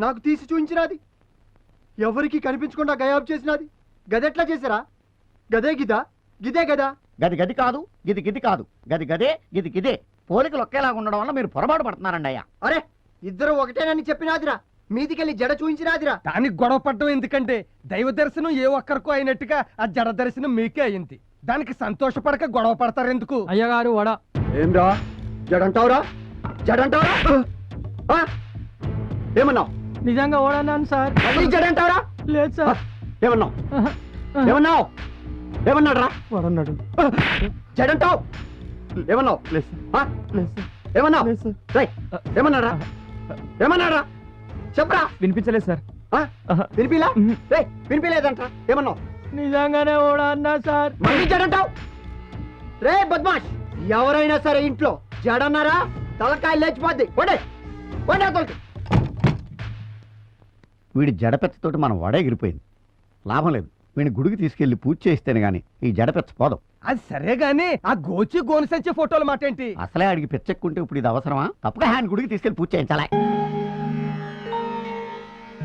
నాకు తీసి చూపించినది ఎవరికి కనిపించకుండా గయాబ్ చేసినది. గదెట్లా చేశారా? గదే గిదా? గిదే గదా? గది గది కాదు గిది గిది కాదు. గది గదే గిది గిదే. పోలికలు ఒకేలాగా ఉండడం వల్ల మీరు పొరపాటు పడుతున్నారండి అయ్యా. అరే ఇద్దరు ఒకటేనని చెప్పినాదిరా. మీదికెళ్ళి జడ చూపించినాదిరా దానికి గొడవ పడడం ఎందుకంటే దైవ దర్శనం ఏ ఒక్కరికో అయినట్టుగా ఆ జడ దర్శనం మీకే అయింది. దానికి సంతోషపడక గొడవ పడతారు ఎందుకు? అయ్యగారు వడ. ఏంరా? జడంటావురా? జడంటావురా? ఆ? ఏమన్నావు? నిజంగా ఓడన్నాను సార్. జడంటావురా లేదు సార్. ఏమన్నావు? ఏమన్నావు? ఏమన్నాడు రా వడన్నాడు జడంటావు ఏమన్నావు? ఆ? ఏమన్నావు? రేయ్, ఏమన్నాడా ఏమన్నాడా చెప్పరా. వినిపించలేదు సార్? వినిపిలా? రేయ్, వినిపిలేదంట ఏమన్నావు? నిజంగానే ఓడ అన్నా సార్. మళ్ళీ జడంటావు రే బద్మాష్ ఎవరైనా సరే ఇంట్లో జడన్నారా? తలకాయ లేచిపోద్ది. వండే వండే తలకి. వీడి జడపెచ్చతోటి మనం వడెగిరిపోయింది లాభం లేదు. వీడిని గుడికి తీసుకెళ్ళి పూజ చేస్తేనే గాని ఈ జడపెచ్చ పోదాం. అది సరే గాని ఆ గోచి గోను సంచి ఫోటోలు మాట ఏంటి అసలే అడిగి పెచ్చెక్కుంటే ఇప్పుడు ఇది అవసరమా? తప్పగా హ్యాండ్ గుడికి తీసుకెళ్ళి పూజ చేయించాలా.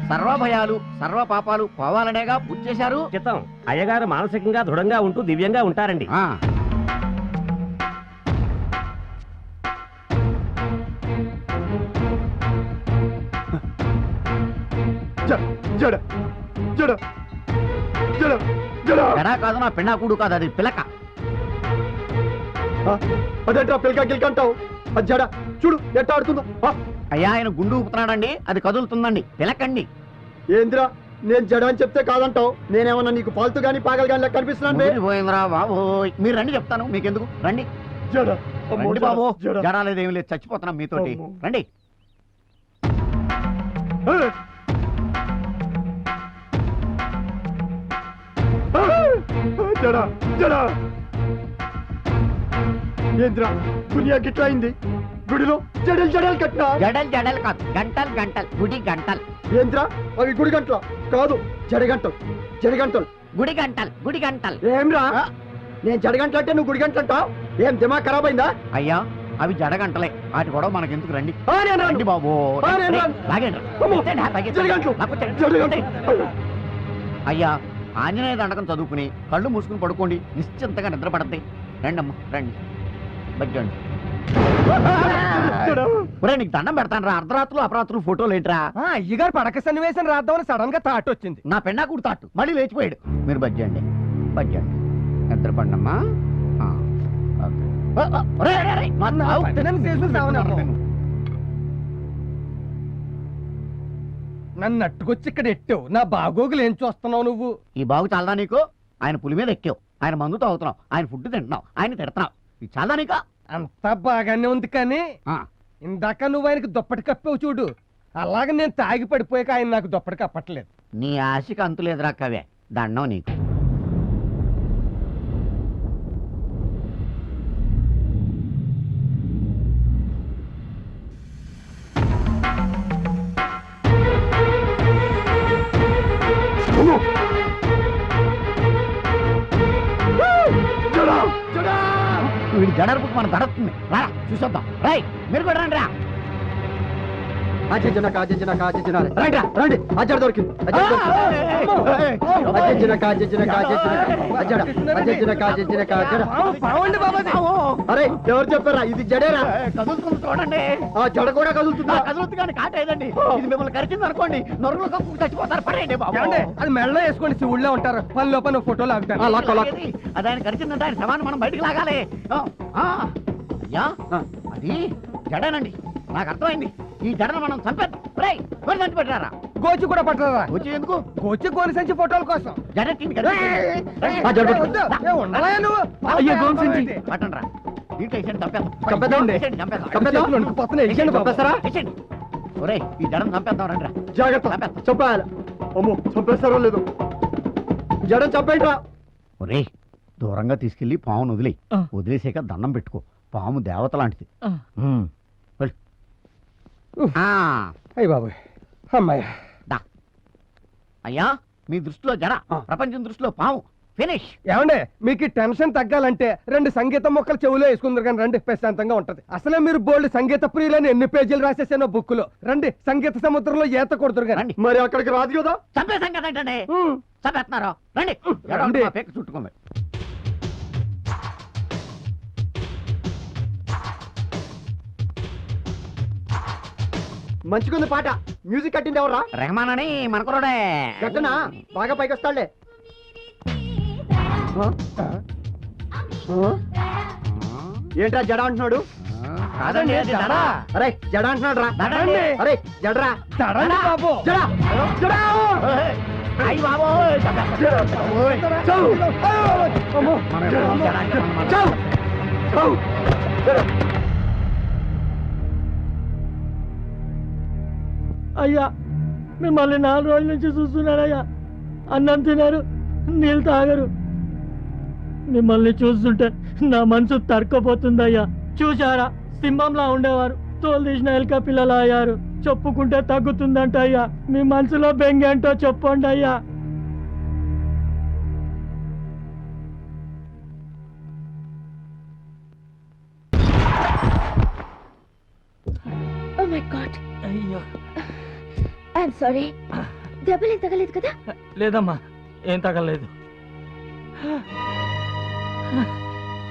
సర్వ భయాలు సర్వ పాపాలు పోవాలనేగా పూజ చేశారు. చిత్తం. అయ్యగారు మానసికంగా దృఢంగా ఉంటూ దివ్యంగా ఉంటారండి. ఆ, జడ జడ జడ జడ. జడ పెడా కాదు నా పెన్నాకుడు కాదు అది పిలక. అదేంట్రా పిల్కా గిల్కంటావు అది జడ చూడు ఎట్ట ఆడుతుందో. అయ్యా ఆయన గుండు ఊపుతున్నాడండి అది కదులుతుందండి పిలకండి. ఏందిరా నేను జడ అని చెప్తే కాదంటావు? నేనేమన్నా నీకు పాల్తు గాని పాగలు గాని లెక్క కనిపిస్తున్నాను? పోయిందిరా బాబు మీరు రండి చెప్తాను మీకెందుకు? రండి. జడ బాబు. జడ. లేదేమి లేదు చచ్చిపోతున్నాం మీతోటి. రండి. జడ జడ. ఏంద్రా దునియా గిట్లా అయింది? గుడిలో జడలు జడలు కట్టినా? జడల్ జడల్ కాదు గంటల్ గంటల్ గుడి గంటల్. ఏంద్రా అవి గుడి గంటల? కాదు జడి గంటలు జడి గంటలు. గుడి గంటల్ గుడి గంటల్. ఏమ్రా? నేను జడి గంటలు అంటే నువ్వు గుడి గంటలు అంటావు? ఏం దిమాగ్ ఖరాబ్ అయిందా? అయ్యా అవి జడ గంటలే. వాటి గొడవ మనకెందుకు రండి? ఆ, నేను రాను. రండి బాబు. ఆ, నేను రాను. లాగండి. అమ్మో, లాగండి. అయ్యా ఆంజనేయ దండకం చదువుకుని కళ్ళు మూసుకుని పడుకోండి. నిశ్చింతగా నిద్ర పడద్ది రండి. అమ్మా రండి బజ్జండి. ఒరే నీకు దండం పెడతాను రా అర్ధరాత్రులు అపరాత్రులు ఫోటోలు ఏంట్రా? ఆ అయ్యగారు పడక సన్నివేశం రాద్దామని సడన్గా థాట్ వచ్చింది. నా పెన్నా కుడతాట్టు మళ్ళీ లేచిపోయాడు. మీరు బజ్జండి బజ్జండి. నిద్ర పండమ్మా మా చేసిన నన్ను అట్టుకొచ్చి ఇక్కడ ఎట్టావు? నా బాగోగులు ఏం చూస్తున్నావు నువ్వు? ఈ బాగు చాలదా నీకు? ఆయన పులి మీద ఎక్కావు. ఆయన మందు తాగుతున్నావు. ఆయన ఫుడ్ తింటున్నావు. ఆయన తిడుతున్నావు. ఇది చాలదా నీకు? అంతా బాగానే ఉంది కానీ ఆ, ఇందాక నువ్వు ఆయనకి దుప్పటి కప్పావు చూడు. అలాగే నేను తాగి పడిపోయాక ఆయన నాకు దుప్పటి కప్పట్లేదు. నీ ఆశకి అంతులేదురా కవే దండం నీకు. జడరుపుకు మనం దడస్తుంది రా చూసొద్దాం. రై మీరు కూడా రండి రా. బాబాజీ అరే ఎవరు చెప్పారా ఇది జడేరా కదులుతుంది చూడండి ఆ జడ కూడా కదులుతుందా కదులుతుంది కానీ కాటేదండి ఇది మిమ్మల్ని కరిచింది అనుకోండి నొరుగులు కప్పు చచ్చిపోతారు పడండి బాబు? అది మెడలో వేసుకోండి శివుళ్ళో ఉంటారు పని ఫోటోలు ఆగుతాను లాక్కో, లాక్కో. అది ఆయన కరిచిందంటే ఆయన శవాన్ని మనం బయటికి లాగాలి అయ్యా. అది జడనండి నాకు అర్థమైంది. ఈ జడను మనం చంపేద్దాం రేయ్ మరి చంపి పెట్టారా గోచి కూడా పట్టరా వచ్చి ఎందుకు? గోచి గోని సంచి ఫోటోల కోసం. జడ తిండి కదా ఆ, జడ పట్టుకో. నువ్వు? అయ్యో, సంచి. దీంట్లో చంపేద్దాం. చంపేద్దాం? వేసేయండి, చంపేద్దాం. చంపేద్దాం? బాబు. చంపేస్తారా? వేసేయండి. ఒరేయ్ ఈ జడను చంపేద్దాం రండి రా జాగ్రత్త అమ్మో చంపేస్తారో లేదు. జడం చంపేయండి రా ఒరేయ్ దూరంగా తీసుకెళ్ళి పామును వదిలేయి. ఆ. వదిలేసాక దండం పెట్టుకో. పాము దేవత లాంటిది. ఆ. ఉమ్, అయ్య బాబు అమ్మాయి. దా. అయ్యా మీ దృష్టిలో జడ. ఆ. ప్రపంచం దృష్టిలో పాము. ఫినిష్. ఏమండి మీకు టెన్షన్ తగ్గాలంటే రెండు సంగీత మొక్కలు చెవులో వేసుకుందరు కానీ రండి ప్రశాంతంగా ఉంటది. అసలే మీరు బోల్డ్ సంగీత ప్రియులని ఎన్ని పేజీలు రాసేసానో బుక్లో రండి సంగీత సముద్రంలో ఈత కొడుతురు కానీ. రండి. మరి అక్కడికి రాదు కదా? కదంటే చంపేస్తున్నారు. రండి. రండి. మంచిగుంది పాట. మ్యూజిక్ కట్టింది ఎవరా రెహమాన్ అని మనకురాడే. గట్టనా? బాగా పైకి వస్తాడులే? ఆ? ఏంట్రా జడ అంటున్నాడు? కాదండి. అరే జడ. అంటున్నాడు రా. అరే జడరా. బాబు. జడ. జడ. అయ్య చౌ! చౌ! అయ్యా మిమ్మల్ని నాలుగు రోజుల నుంచి చూస్తున్నారయ్యా అన్నం తినరు నీళ్ళు తాగరు. మిమ్మల్ని చూస్తుంటే నా మనసు తరకపోతుందయ్యా చూశారా సింహంలా ఉండేవారు. తోలు తీసిన ఎలుక పిల్లలు అయ్యారు. చెప్పుకుంటే తగ్గుతుందంట అయ్యా మీ మనసులో బెంగేంటో చెప్పండి అయ్యా. ఓ మై గాడ్ అయ్యో. ఐఎమ్ సారీ దెబ్బలేం తగలేదు కదా? లేదమ్మా ఏం తగలేదు.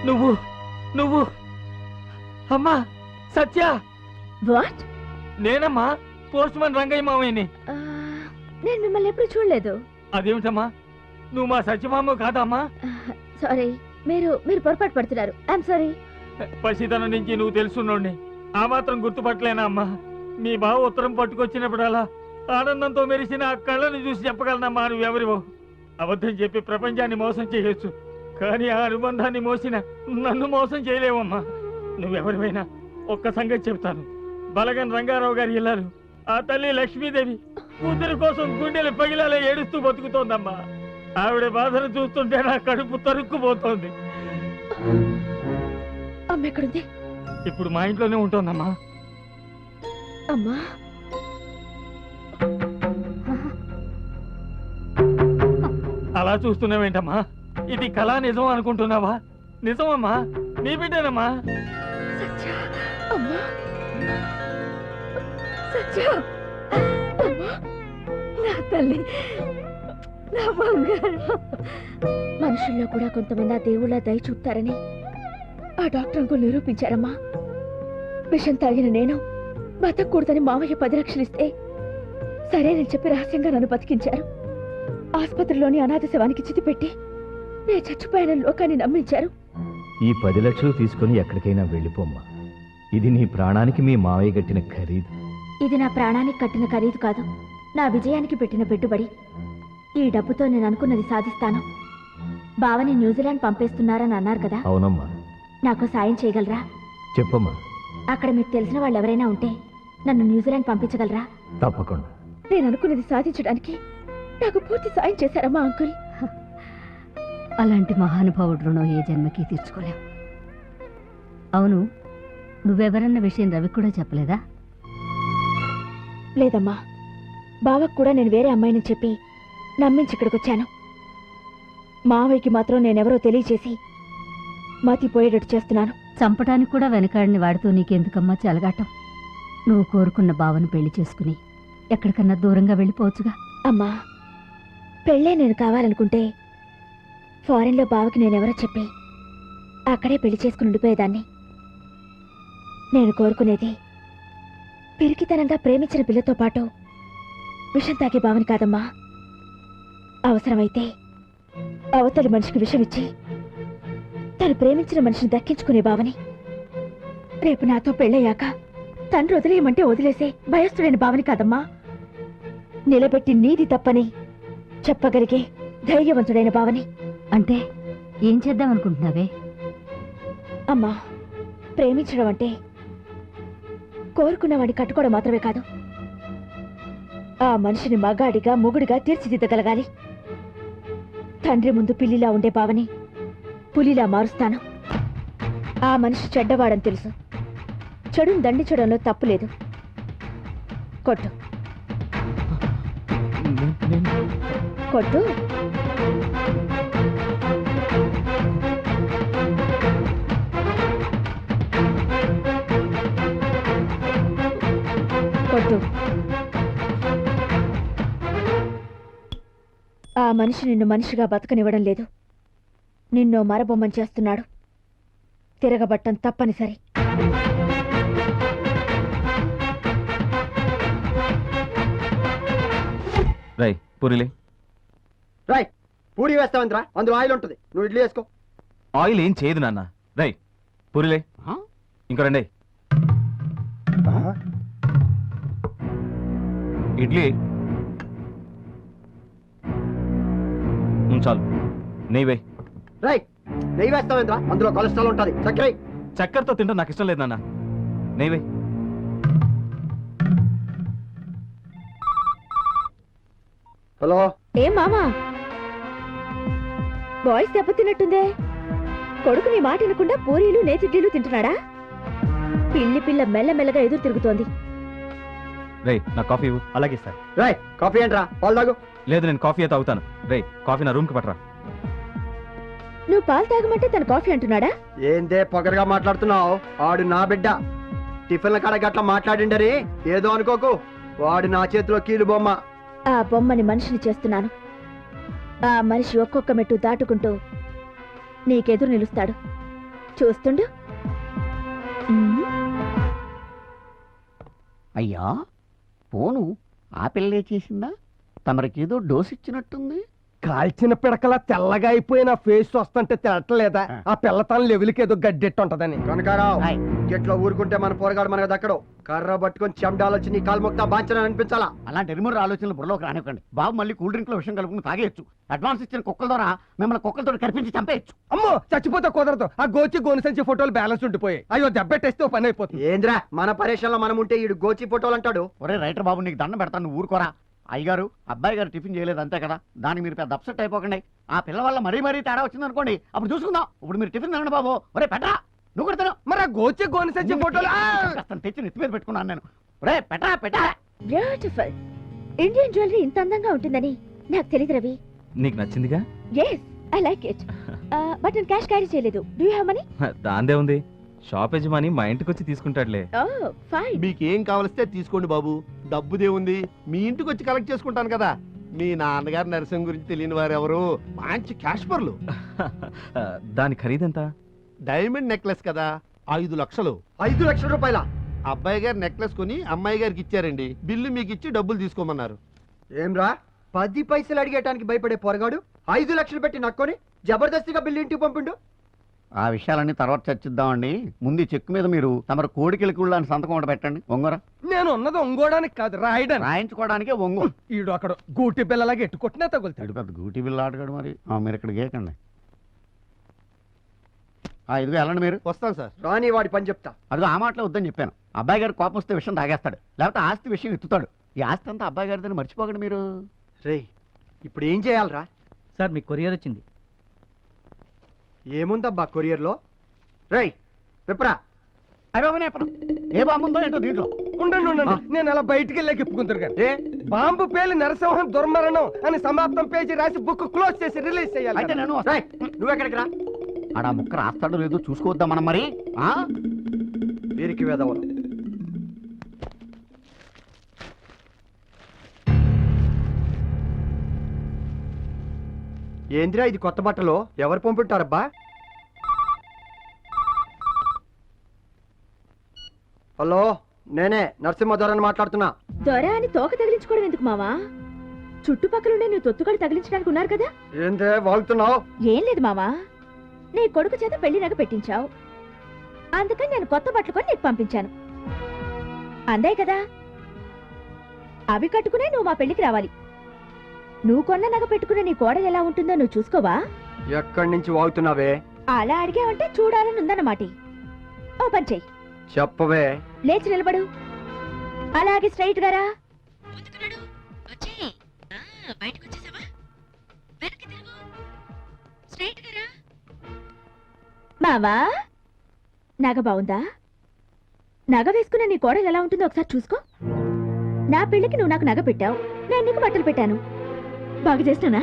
నువ్వు నువ్వు. అమ్మా సత్య! వాట్ నేనమ్మా పోస్ట్ మ్యాన్ రంగయ్య మామయ్యని. నేను మిమ్మల్ని ఎప్పుడు చూడలేదు. అదేమిటమ్మా? నువ్వు మా సత్యమామ కాదమ్మా? సారీ మీరు మీరు పొరపాటు పడుతున్నారు. ఐఎమ్ సారీ పసితనం నుంచి నువ్వు తెలుసున్నోడిని. ఆ మాత్రం గుర్తుపట్టలేనా అమ్మా? మీ బావ ఉత్తరం పట్టుకొచ్చినప్పుడల్లా ఆనందంతో మెరిసిన ఆ కళ్ళని చూసి చెప్పగలనమ్మా నువ్వెవరివో అబద్ధం చెప్పి ప్రపంచాన్ని మోసం చేయొచ్చు. కానీ ఆ అనుబంధాన్ని మోసిన నన్ను మోసం చేయలేవమ్మా. నువ్వెవరివైనా ఒక్క సంగతి చెప్తాను బలగన్ రంగారావు గారి ఇల్లాలు ఆ తల్లి లక్ష్మీదేవి కూతురు కోసం గుండెలు పగిలేలా ఏడుస్తూ బతుకుతోందమ్మా. ఆవిడ బాధను చూస్తుంటే నా కడుపు తరుక్కుపోతోంది. ఇప్పుడు మా ఇంట్లోనే ఉంటోందమ్మా. అమ్మా. అలా చూస్తున్నావేంటమ్మా? ఇది కళా నిజం అనుకుంటున్నావా? నిజమమ్మా నీ బిడ్డనమ్మా. నా తల్లి నా బంగారం. మనుషుల్లో కూడా కొంతమంది ఆ దేవుళ్ళ దయ చూపుతారని ఆ డాక్టర్ అంకుల్ నిరూపించారమ్మా. విషం తాగిన నేను బతకూడదని మామయ్య పది లక్షలు ఇస్తే సరేనని చెప్పి రహస్యంగా నన్ను బతికించారు. ఆసుపత్రిలోని అనాథ శవానికి చితి పెట్టి నేను చచ్చిపోయిన లోకాన్ని నమ్మించారు. ఈ పది లక్షలు తీసుకుని ఎక్కడికైనా వెళ్ళిపోమ్మా. ఇది నీ ప్రాణానికి మీ మావయ్య కట్టిన ఖరీదు. ఇది నా ప్రాణానికి కట్టిన ఖరీదు కాదు. నా విజయానికి పెట్టిన పెట్టుబడి. ఈ డబ్బుతో నేను అనుకున్నది సాధిస్తాను. బావని న్యూజిలాండ్ పంపేస్తున్నారని అన్నారు కదా. అవునమ్మా. నాకు సాయం చేయగలరా? చెప్పమ్మా. అక్కడ మీకు తెలిసిన వాళ్ళు ఎవరైనా ఉంటే నన్ను న్యూజిలాండ్ పంపించగలరా? తప్పకుండా. నేను అనుకున్నది సాధించడానికి నాకు పూర్తి సాయం చేశారమ్మా అంకుల్. అలాంటి మహానుభావుడు రుణం ఏ జన్మకి తీర్చుకోలేం. అవును నువ్వెవరన్న విషయం రవి కూడా చెప్పలేదా? లేదమ్మా. బావకు కూడా నేను వేరే అమ్మాయిని చెప్పి నమ్మించి ఇక్కడికి వచ్చాను మావయ్యకి మాత్రం నేనెవరో తెలియచేసి మతిపోయేటట్టు చేస్తున్నాను. చంపడానికి కూడా వెనకాడిని వాడితో నీకెందుకమ్మా చెలగాటం? నువ్వు కోరుకున్న బావను పెళ్ళి చేసుకుని ఎక్కడికన్నా దూరంగా వెళ్ళిపోవచ్చుగా. అమ్మా పెళ్ళే నేను కావాలనుకుంటే ఫారెన్లో బావకి నేనెవరో చెప్పి అక్కడే పెళ్ళి చేసుకుని ఉండిపోయేదాన్ని. నేను కోరుకునేది పిరికితనంగా ప్రేమించిన పిల్లతో పాటు విషం తాగే బావని కాదమ్మా. అవసరమైతే అవతలి మనిషికి విషం ఇచ్చి తను ప్రేమించిన మనిషిని దక్కించుకునే బావని. రేపు నాతో పెళ్ళయ్యాక తండ్రి వదిలేయమంటే వదిలేసే భయస్థుడైన భావని కాదమ్మా. నిలబెట్టి నీది తప్పని చెప్పగలిగే ధైర్యవంతుడైన భావని. అంటే ఏం చేద్దాం అనుకుంటున్నావే? అమ్మా ప్రేమించడం అంటే కోరుకున్నవాడిని కట్టుకోవడం మాత్రమే కాదు. ఆ మనిషిని మగాడిగా మొగుడిగా తీర్చిదిద్దగలగాలి. తండ్రి ముందు పిల్లిలా ఉండే భావని పులిలా మారుస్తాను. ఆ మనిషి చెడ్డవాడని తెలుసు. చెడుని దండించడంలో తప్పు లేదు. కొట్టు. కొట్టు. కొట్టు. ఆ మనిషి నిన్ను మనిషిగా బతకనివ్వడం లేదు. నిన్ను మరబొమ్మని చేస్తున్నాడు. తిరగబట్టం తప్పనిసరి. రై పూరిలే. రాయ్ పూరి వేస్తావంతరా. అందులో ఆయిల్ ఉంటుంది. నువ్వు ఇడ్లీ వేసుకో. ఆయిల్ ఏం చేయదు నాన్న. రై పూరిలే? ఇంకో రండి. ఇడ్లీ. ఉమ్, చాలు నెయ్యి రాయ్ నెయ్యి వేస్తావేంద్రా అందులో కొలెస్ట్రాల్ ఉంటుంది. చక్కెర చక్కెరతో తింటే నాకు ఇష్టం లేదు నాన్న. నెయ్యి హలో? ఏం మామా? బాయ్స్ దెబ్బతిన్నట్టుందే. కొడుకు నీ మాట వినకుండా పూరీలు నేతిడ్లీలు తింటున్నాడా? పిల్లి పిల్ల మెల్లమెల్లగా ఎదురు తిరుగుతోంది. రేయ్ నా కాఫీ ఇవ్వు. అలాగే సార్. రాయ్ కాఫీ ఏంట్రా? పాలు తాగు. లేదు నేను కాఫీ అయితే అవుతాను రేయ్ కాఫీ నా రూమ్కి పట్టరా. నువ్వు పాలు తాగమంటే తన కాఫీ అంటున్నాడా? ఏందే పొగరగా మాట్లాడుతున్నావు? ఆడు నా బిడ్డ. టిఫిన్ల కాడ గట్ల మాట్లాడిండరి? ఏదో అనుకోకు. వాడు నా చేతిలో కీలు బొమ్మ ఆ బొమ్మని మనిషిని చేస్తున్నాను. ఆ మనిషి ఒక్కొక్క మెట్టు దాటుకుంటూ నీకెదురు నిలుస్తాడు. చూస్తుండు? అయ్యా ఫోను ఆ పిల్లే చేసిందా? తమరికేదో డోస్ ఇచ్చినట్టుంది. కాల్చిన పిడకలా తెల్లగా అయిపోయిన ఫేస్ వస్తుంటే తెలటలేదా ఆ. ఆ పిల్లతన లెవెల్కి ఏదో గడ్డెట్టు ఉంటదని. కనకారావు హాయ్. గెట్లో ఊరుకుంటే మన పోరగాడు మనకు దక్కడు. కర్ర పట్టుకొని చెమడాలు వచ్చి నీ కాలు మొక్తా బాంచనని అనిపించాలా? అలాంటి ఎరుమూరు ఆలోచనలు బుర్రలోకి రానివ్వకండి. బాబు మళ్ళీ కూల్ డ్రింక్లో విషయం కలుపుకుని తాగేయచ్చు. అడ్వాన్స్ ఇచ్చిన కుక్కల ద్వారా మిమ్మల్ని కుక్కలతో కనిపించి చంపేయచ్చు. అమ్మో చచ్చిపోతే కుదరదు. ఆ గోచి గోను సంచి ఫోటోలు బ్యాలెన్స్ ఉండిపోయాయి. అయ్యో దెబ్బెట్టేస్తే పని అయిపోతుంది. ఏంద్రా మన పరేషన్లో మనం ఉంటే ఈడు గోచి ఫోటోలు అంటాడు? ఒరే రైటర్ బాబు నీకు దండం పెడతాను నువ్వు ఊరుకోరా. అయ్యగారు అబ్బాయి గారు టిఫిన్ చేయలేదు అంతే కదా. దానికి మీరు పెద్ద అప్సెట్ అయిపోకండి. ఆ పిల్ల వల్ల మరీ మరీ తేడా వచ్చింది అనుకోండి అప్పుడు చూసుకుందాం. ఇప్పుడు మీరు టిఫిన్ తినండి బాబు. ఒరే పెట్టరా నువ్వు కూడా తిను. మరి గోచి గోను సంచి ఫోటోలు తెచ్చి నెత్తి మీద పెట్టుకున్నాను నేను. ఒరే పెట్టరా పెట్టరా బ్యూటిఫుల్ ఇండియన్ జ్యువెలరీ ఇంత అందంగా ఉంటుందని నాకు తెలియదు రవి. నీకు నచ్చిందిగా? Yes I like it but నేను క్యాష్ క్యారీ చేయలేదు. డూ హ్యావ్ మనీ దాందే ఉంది. షాప్ యజమాని మా ఇంటికి వచ్చి తీసుకుంటాడులే. ఓ ఫైన్. మీకేం కావలిస్తే తీసుకోండి బాబు. డబ్బుదే ఉంది మీ ఇంటికి వచ్చి కలెక్ట్ చేసుకుంటాను కదా. మీ నాన్నగారు నరసింహ గురించి తెలియని వారు ఎవరు మంచి క్యాష్పర్లు. దాని ఖరీదెంత? డైమండ్ నెక్లెస్ కదా. ఐదు లక్షలు. ఐదు లక్షల రూపాయల? అబ్బాయి గారు నెక్లెస్ కొని అమ్మాయి గారికి ఇచ్చారండి. బిల్లు మీకు ఇచ్చి డబ్బులు తీసుకోమన్నారు. ఏమ్రా పది పైసలు అడిగేటానికి భయపడే పొరగాడు? ఐదు లక్షలు పెట్టి నక్కొని జబర్దస్తిగా బిల్లు ఇంటికి పంపిండు? ఆ విషయాలన్నీ తర్వాత చర్చిద్దామండి. ముందు ఈ చెక్కు మీద మీరు తమరు కోడికెళ్ళి అని సంతకం ఒకటి పెట్టండి. ఒంగర నేను ఉన్నది ఒంగోడానికి కాదు రాయడానికి. రాయించుకోవడానికే ఒంగు ఈడు అక్కడ గూటి పిల్లలాగా ఎట్టు కొట్టినా తగులుతాడు పెద్ద గూటి బిల్లు ఆటగాడు మరి. ఆ, మీరు ఇక్కడ గీకండి ఆ, ఇదిగో వెళ్ళండి మీరు. వస్తాను సార్. రాని వాడి పని చెప్తా. అదిగో ఆ మాటలో వద్దని చెప్పాను. అబ్బాయి గారు కోపం వస్తే విషయం తాగేస్తాడు. లేకపోతే ఆస్తి విషయం ఎత్తుతాడు. ఈ ఆస్తి అంతా అబ్బాయి గారిదని మర్చిపోకండి మీరు. రేయ్ ఇప్పుడు ఏం చేయాలరా? సార్ మీకు కొరియర్ వచ్చింది. ఏముందబ్బా కొరియర్లో? రేయ్ విప్రా. చెప్పను ఏ బాగుందో ఏంటో దీంట్లో. ఉండండి ఉండండి. నేను అలా బయటికి వెళ్ళాక ఇప్పుకుంటారు కానీ ఏ? బాంబు పేలి నరసింహం దుర్మరణం అని సమాప్తం పేజీ రాసి బుక్ క్లోజ్ చేసి రిలీజ్ చేయాలి అయితే. నేను నువ్వెక్కడికి రా? ఆడ ముక్క రాస్తాడో లేదో చూసుకోవద్దాం మనం మరి? ఆ? వీరికి వేదవలు ఏందిరా ఇది కొత్త బట్టలు? ఎవరు పంపుంటారబ్బా? హలో నేనే నరసింహధరని మాట్లాడుతున్నా. దొర అని తోక తగిలించుకోవడం ఎందుకు మావా? చుట్టుపక్కలుండే నువ్వు తొత్తుగడు తగిలించడానికి ఉన్నారు కదా? ఏందే వాగుతున్నావు? ఏం లేదు మావా. నీ కొడుకు చేత పెళ్ళి నగ పెట్టించావు. అందుకని నేను కొత్త బట్టలు కొని నీకు పంపించాను. అందే కదా. అవి కట్టుకునే నువ్వు మా పెళ్ళికి రావాలి. నువ్వు కొన్న నగ పెట్టుకునే నీ కోడలు ఎలా ఉంటుందో నువ్వు చూసుకోవా? ఎక్కడి నుంచి వాగుతున్నావే? అలా అడిగావంటే చూడాలని ఉందన్నమాట. ఓ పని చెయ్యి. చెప్పవే. లేచి నిలబడు. అలాగే స్ట్రైట్ గారా. మావా నగ బాగుందా? నగ వేసుకున్న నీ కోడలు ఎలా ఉంటుందో ఒకసారి చూసుకో. నా పెళ్ళికి నువ్వు నాకు నగ పెట్టావు. నేను నీకు బట్టలు పెట్టాను. బాగా చేసినానా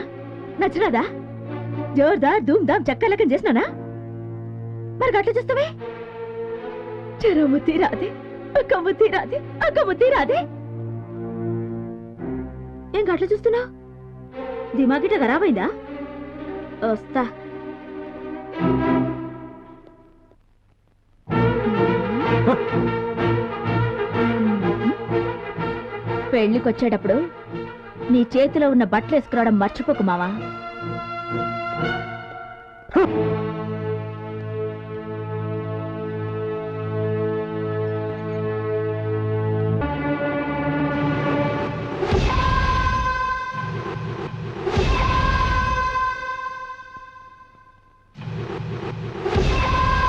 నచ్చినాదా జోర్దార్ ధూమ్ధామ్ చక్కలకం చేసినానా మరి గట్ల చూస్తావే? చెరము తీరాది అక్కము తీరాది అక్కము తీరాది. ఏం గట్ల చూస్తున్నావు? దిమాగిట ఖరాబైందా? వస్తా. పెళ్ళికొచ్చేటప్పుడు నీ చేతిలో ఉన్న బట్టలు వేసుకురావడం మర్చిపోకు మావా.